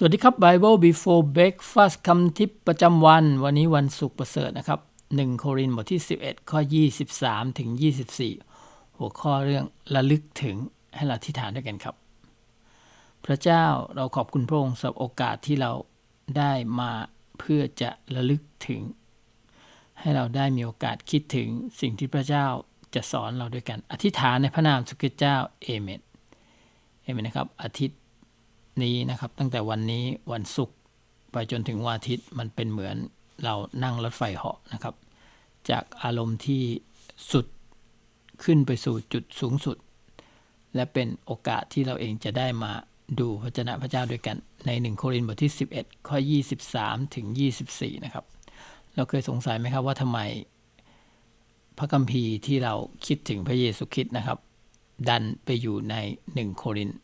สวัสดีครับ Bible Before Breakfast คำทิปประจำวัน วันนี้วันศุกร์ประเสริฐนะครับ 1 โครินธ์บทที่ 11 ข้อ 23 ถึง 24 หัวข้อเรื่องระลึกถึงให้เราที่ฐานด้วยกันครับ พระเจ้าเราขอบคุณพระองค์สำหรับโอกาสที่เราได้มาเพื่อจะระลึกถึง ให้เราได้มีโอกาสคิดถึงสิ่งที่พระเจ้าจะสอนเราด้วยกัน อธิษฐานในพระนามสุกิเจ้าเอเมนเอเมนนะครับอาทิตย์ นี้นะครับ ตั้งแต่วันนี้วันศุกร์ไปจนถึงวันอาทิตย์มันเป็นเหมือนเรานั่งรถไฟเหาะนะครับ จากอารมณ์ที่สุดขึ้นไปสู่จุดสูงสุด และเป็นโอกาสที่เราเองจะได้มาดูพระเจ้าพระเจ้าด้วยกันใน 1 โครินธ์บทที่ 11 ข้อ 23 ถึง 24 นะครับ เราเคยสงสัยไหมครับว่าทำไมพระคัมภีร์ที่เราคิดถึงพระเยซูคริสต์นะครับ ดันไปอยู่ใน 1 โครินธ์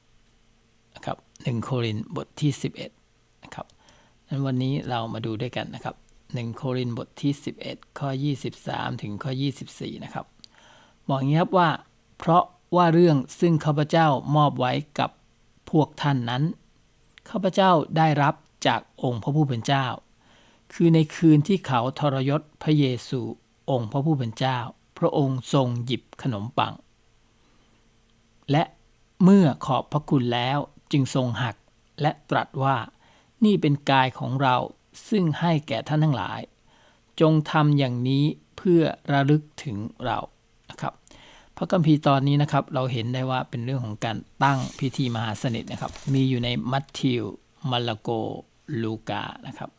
นะครับ 1 โครินบทที่ 11นะครับนั้นวันนี้เรามาดูด้วยกันนะครับ 1 โครินบทที่ 11 ข้อ 23 ถึงข้อ 24 นะครับ บอกอย่างนี้ครับว่า เพราะว่าเรื่องซึ่งข้าพเจ้ามอบไว้กับพวกท่านนั้นข้าพเจ้าได้รับจากองค์พระผู้เป็นเจ้า คือในคืนที่เขาทรยศพระเยซูองค์พระผู้เป็นเจ้า พระองค์ทรงหยิบขนมปัง และเมื่อขอบพระคุณแล้ว จึงทรงหักและตรัสว่านี่เป็นกายของเราซึ่งให้แก่ท่านทั้งหลาย จงทำอย่างนี้เพื่อระลึกถึงเรานะครับพระคัมภีร์ตอนนี้นะครับเราเห็นได้ว่าเป็นเรื่องของการตั้งพิธีมหาสนิทนะครับ มีอยู่ในมัทธิวมาระโกลูกานะครับ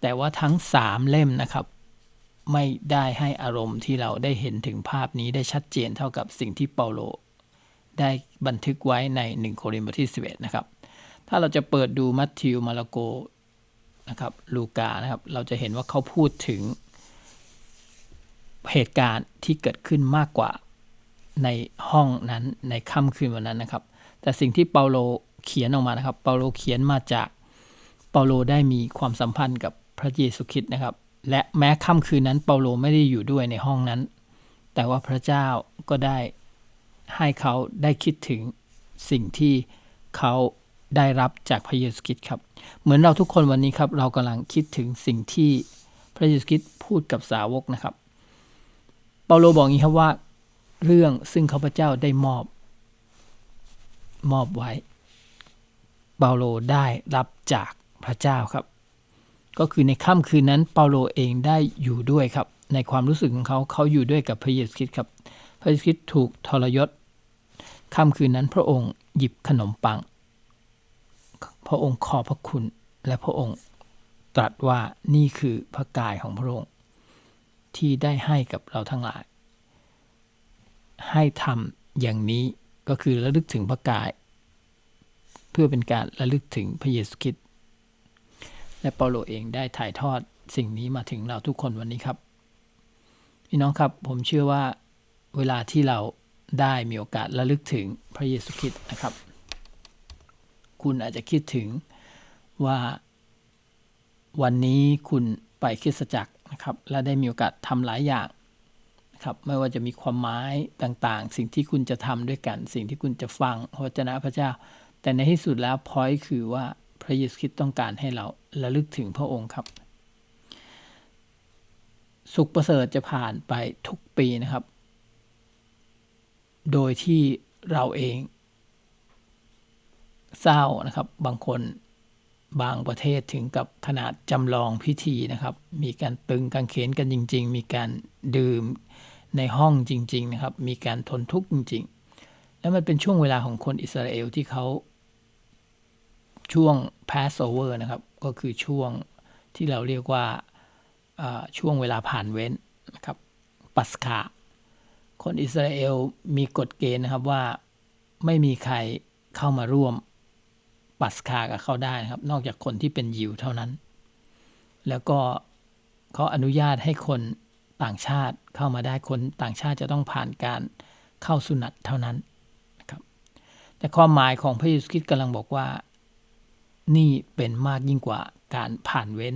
แต่ว่าทั้งสามเล่มนะครับ ไม่ได้ให้อารมณ์ที่เราได้เห็นถึงภาพนี้ได้ชัดเจนเท่ากับสิ่งที่เปาโล ได้บันทึกไว้ใน1โครินธ์บทที่ 11 นะครับ ถ้าเราจะเปิดดูมัทธิวมาระโกนะครับลูกานะครับ เราจะเห็นว่าเขาพูดถึงเหตุการณ์ที่เกิดขึ้นมากกว่าในห้องนั้นในค่ำคืนวันนั้นนะครับ แต่สิ่งที่เปาโลเขียนออกมานะครับ เปาโลเขียนมาจากเปาโลได้มีความสัมพันธ์กับพระเยซูคริสต์นะครับ และแม้ค่ำคืนนั้นเปาโลไม่ได้อยู่ด้วยในห้องนั้น แต่ว่าพระเจ้าก็ได้ ให้เขาได้คิดถึงสิ่งที่เขาได้รับจากพระเยซูคริสต์ครับ เหมือนเราทุกคนวันนี้ครับเรากำลังคิดถึงสิ่งที่พระเยซูคริสต์พูดกับสาวกนะครับ เปาโลบอกงี้ครับว่า เรื่องซึ่งข้าพเจ้าได้มอบมอบไว้ เปาโลได้รับจากพระเจ้าครับ ก็คือในค่ำคืนนั้นเปาโลเองได้อยู่ด้วยครับ ในความรู้สึกของเขาเขาอยู่ด้วยกับพระเยซูคริสต์ครับ พระเยซูคริสต์ถูกทรยศ ค่ำคืนนั้นพระองค์หยิบขนมปัง พระองค์ขอบพระคุณและพระองค์ตรัสว่านี่คือพระกายของพระองค์ ที่ได้ให้กับเราทั้งหลาย ให้ทำอย่างนี้ก็คือระลึกถึงพระกาย เพื่อเป็นการระลึกถึงพระเยซูคริสต์และเปาโลเองได้ถ่ายทอดสิ่งนี้มาถึงเราทุกคนวันนี้ครับพี่น้องครับผมเชื่อว่าเวลาที่เรา ได้มีโอกาสระลึกถึงพระเยซูคริสต์นะครับ คุณอาจจะคิดถึงว่าวันนี้คุณไปคริสตจักรนะครับ และได้มีโอกาสทำหลายอย่างนะครับไม่ว่าจะมีความหมายต่างๆ สิ่งที่คุณจะทำด้วยกัน สิ่งที่คุณจะฟังพระวจนะพระเจ้า แต่ในที่สุดแล้วพอยคือว่าพระเยซูคริสต์ต้องการให้เราระลึกถึงพระองค์ครับ สุขประเสริฐจะผ่านไปทุกปีนะครับ โดยที่เราเองเศร้านะครับ บางคนบางประเทศถึงกับขนาดจำลองพิธีนะครับ มีการตึงกางเขนกันจริง ๆ มีการดื่มในห้องจริง ๆ นะครับ มีการทนทุกข์จริง ๆ แล้วมันเป็นช่วงเวลาของคนอิสราเอลที่เขาช่วง Passover นะครับ ก็คือช่วงที่เราเรียกว่าช่วงเวลาผ่านเว้นนะครับปัสกา คนอิสราเอลมีกฎเกณฑ์นะครับว่าไม่มีใครเข้ามาร่วมปัสคากับเขาได้นะครับ นอกจากคนที่เป็นยิวเท่านั้น แล้วก็เขาอนุญาตให้คนต่างชาติเข้ามาได้คนต่างชาติจะต้องผ่านการเข้าสุนัตเท่านั้นนะครับแต่ความหมายของพระเยซูคริสต์กำลังบอกว่านี่เป็นมากยิ่งกว่าการผ่านเว้น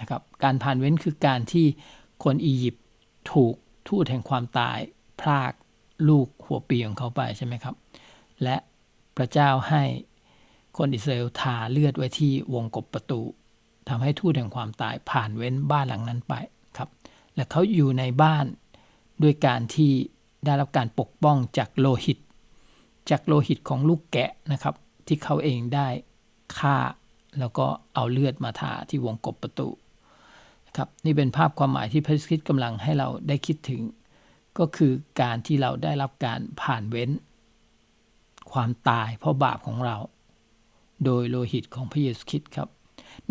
นะครับ การผ่านเว้นคือการที่คนอียิปต์ถูกทูตแห่งความตาย พรากลูกหัวปีของเขาไปใช่ไหมครับ และพระเจ้าให้คนอิสราเอลทาเลือดไว้ที่วงกบประตูทำให้ทูตแห่งความตายผ่านเว้นบ้านหลังนั้นไปครับ และเขาอยู่ในบ้านด้วยการที่ได้รับการปกป้องจากโลหิต จากโลหิตของลูกแกะนะครับ ที่เขาเองได้ฆ่าแล้วก็เอาเลือดมาทาที่วงกบประตูครับนี่เป็นภาพความหมายที่พระคริสต์กำลังให้เราได้คิดถึง ก็คือการที่เราได้รับการผ่านเว้น ความตายเพราะบาปของเรา โดยโลหิตของพระเยซูคริสต์ครับ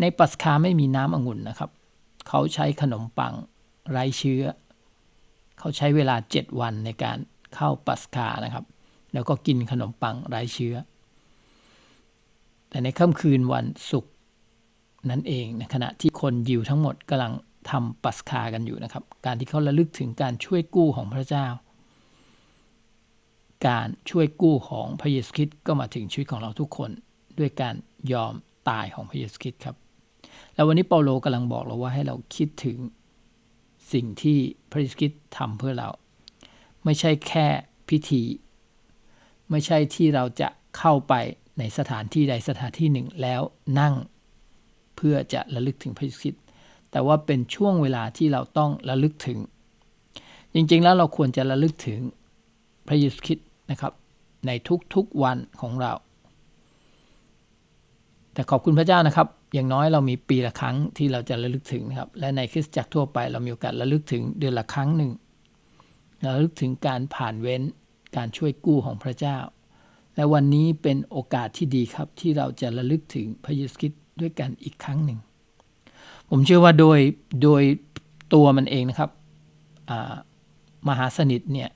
ในปัสคาไม่มีน้ำองุ่นนะครับ เขาใช้ขนมปังไร้เชื้อ เขาใช้เวลา 7 วันในการเข้าปัสคานะครับ แล้วก็กินขนมปังไร้เชื้อ แต่ในค่ำคืนวันศุกร์นั่นเองในขณะที่คนยิวทั้งหมดกำลัง ทำปัสคากันอยู่นะครับ การที่เขาระลึกถึงการช่วยกู้ของพระเจ้า การช่วยกู้ของพระเยซูคริสต์ก็มาถึงชีวิตของเราทุกคน ด้วยการยอมตายของพระเยซูคริสต์ครับ แล้ววันนี้เปาโลกำลังบอกเราว่าให้เราคิดถึงสิ่งที่พระเยซูคริสต์ทำเพื่อเรา ไม่ใช่แค่พิธี ไม่ใช่ที่เราจะเข้าไปในสถานที่ใดสถานที่หนึ่งแล้วนั่ง เพื่อจะระลึกถึงพระเยซูคริสต์ แต่ว่าเป็นช่วงเวลาที่เราต้องระลึกถึง จริงๆแล้วเราควรจะระลึกถึงพระเยซูคริสต์นะครับ ในทุกๆวันของเรา แต่ขอบคุณพระเจ้านะครับ อย่างน้อยเรามีปีละครั้งที่เราจะระลึกถึงนะครับ และในคริสตจักรทั่วไป เรามีโอกาสระลึกถึงเดือนละครั้งหนึ่งระลึกถึงการผ่านเว้นการช่วยกู้ของพระเจ้า และวันนี้เป็นโอกาสที่ดีครับที่เราจะระลึกถึงพระเยซูคริสต์ด้วยกันอีกครั้งหนึ่ง ผมเชื่อว่าโดยโดยตัวมันเองนะครับมหาสนิทเนี่ย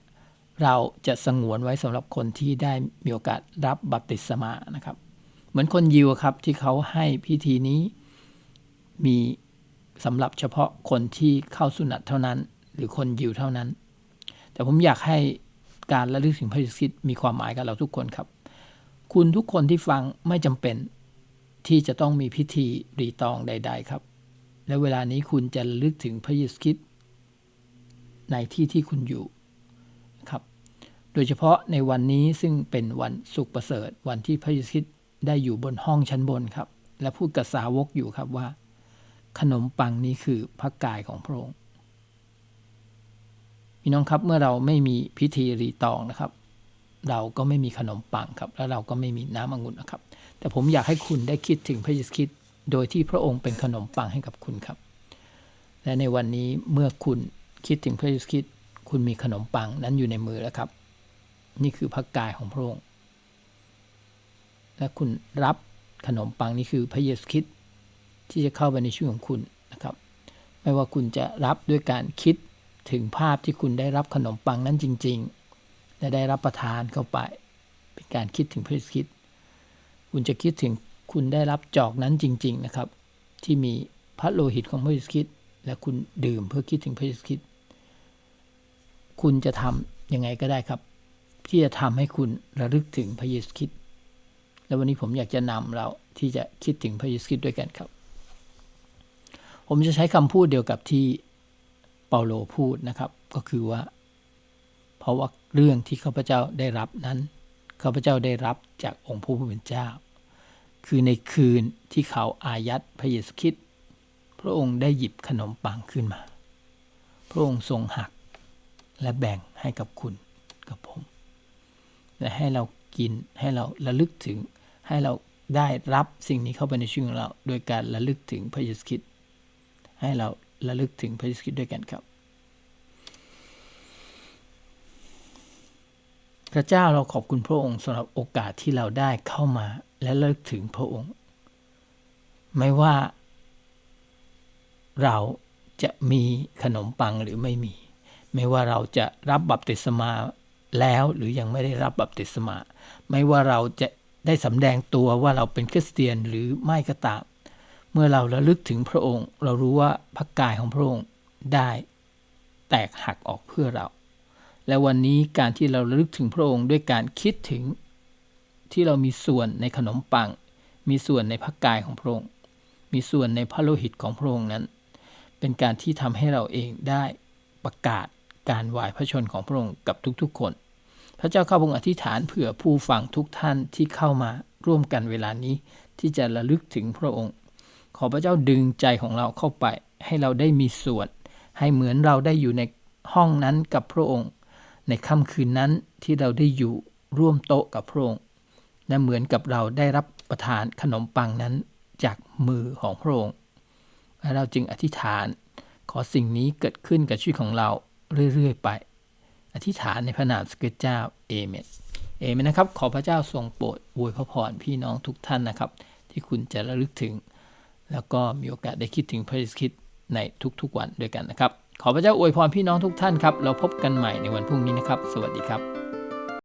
เราจะสงวนไว้สำหรับคนที่ได้มีโอกาสรับบัพติศมานะครับ เหมือนคนยิวครับที่เขาให้พิธีนี้มีสำหรับเฉพาะคนที่เข้าสุนัตเท่านั้น หรือคนยิวเท่านั้น แต่ผมอยากให้การระลึกถึงพระเยซูคริสต์มีความหมายกับเราทุกคนครับ คุณทุกคนที่ฟังไม่จำเป็นที่จะต้องมีพิธีรีตองใด ๆ ครับ และเวลานี้คุณจะลึกถึงพระเยซูคริสต์ในที่ที่คุณอยู่ครับโดยเฉพาะในวันนี้ซึ่งเป็นวันสุขประเสริฐ วันที่พระเยซูคริสต์ได้อยู่บนห้องชั้นบนครับ และพูดกับสาวกอยู่ครับว่า ขนมปังนี้คือพระกายของพระองค์พี่น้องครับเมื่อเราไม่มีพิธีรีตองนะครับ เราก็ไม่มีขนมปังครับ แล้วเราก็ไม่มีน้ำองุ่นนะครับ แต่ผมอยากให้คุณได้คิดถึงพระเยซูคริสต์ โดยที่พระองค์เป็นขนมปังให้กับคุณครับ และในวันนี้เมื่อคุณคิดถึงพระเยซูคริสต์คุณมีขนมปังนั้นอยู่ในมือแล้วครับ นี่คือพระกายของพระองค์ และคุณรับขนมปังนี่คือพระเยซูคริสต์ที่จะเข้าไปในชีวิตของคุณนะครับ ไม่ว่าคุณจะรับด้วยการคิดถึงภาพที่คุณได้รับขนมปังนั้นจริง ๆ และได้รับประทานเข้าไป เป็นการคิดถึงพระเยซูคริสต์คุณจะคิดถึง คุณได้รับจอกนั้นจริง ๆนะครับ ที่มีพระโลหิตของพระเยซูคริสต์และคุณดื่มเพื่อคิดถึงพระเยซูคริสต์คุณจะทำยังไงก็ได้ครับ ที่จะทำให้คุณระลึกถึงพระเยซูคริสต์และวันนี้ผมอยากจะนำเราที่จะคิดถึงพระเยซูคริสต์ด้วยกันครับ ผมจะใช้คำพูดเดียวกับที่เปาโลพูดนะครับ ก็คือว่า เพราะว่าเรื่องที่ข้าพเจ้าได้รับนั้นข้าพเจ้าได้รับจากองค์พระผู้เป็นเจ้า คือในคืนที่เขาอายัดพระเยซูคริสต์พระองค์ได้หยิบขนมปังขึ้นมา พระองค์ทรงหักและแบ่งให้กับคุณกับผม และให้เรากินให้เราระลึกถึงให้เราได้รับสิ่งนี้เข้าไปในชีวิตของเรา โดยการระลึกถึงพระเยซูคริสต์ให้เราระลึกถึงพระเยซูคริสต์ด้วยกันครับ พระเจ้าเราขอบคุณพระองค์สำหรับโอกาสที่เราได้เข้ามา และเลิกถึงพระองค์ ไม่ว่า เราจะมีขนมปังหรือไม่มี ไม่ว่าเราจะรับบัพติศมาแล้วหรือยังไม่ได้รับบัพติศมา ไม่ว่าเราจะได้สำแดงตัวว่าเราเป็นคริสเตียนหรือไม่ก็ตาม เมื่อเราระลึกถึงพระองค์ เรารู้ว่าพระกายของพระองค์ได้แตกหักออกเพื่อเรา และวันนี้การที่เราระลึกถึงพระองค์ด้วยการคิดถึง ที่เรามีส่วนในขนมปัง มีส่วนในพระกายของพระองค์ มีส่วนในพระโลหิตของพระองค์นั้น เป็นการที่ทำให้เราเองได้ประกาศการวายพระชนของพระองค์กับทุกๆคน พระเจ้าข้าพงอธิษฐานเผื่อผู้ฟังทุกท่านที่เข้ามาร่วมกันเวลานี้ที่จะระลึกถึงพระองค์ ขอพระเจ้าดึงใจของเราเข้าไป ให้เราได้มีส่วน ให้เหมือนเราได้อยู่ในห้องนั้นกับพระองค์ ในค่ำคืนนั้นที่เราได้อยู่ร่วมโต๊ะกับพระองค์ และเหมือนกับเราได้รับประทานขนมปังนั้นจากมือของพระองค์และเราจึงอธิษฐานขอสิ่งนี้เกิดขึ้นกับชีวิตของเราเรื่อยๆไป อธิษฐานในพระนามสกิดเจ้าเอเมนเอเมนนะครับ ขอพระเจ้าทรงโปรดอวยพระพรพี่น้องทุกท่านนะครับ ที่คุณจะระลึกถึง แล้วก็มีโอกาสได้คิดถึงพระเยซูคริสต์ในทุกๆวันด้วยกันนะครับ ขอพระเจ้าอวยพรพี่น้องทุกท่านครับ เราพบกันใหม่ในวันพรุ่งนี้นะครับ สวัสดีครับ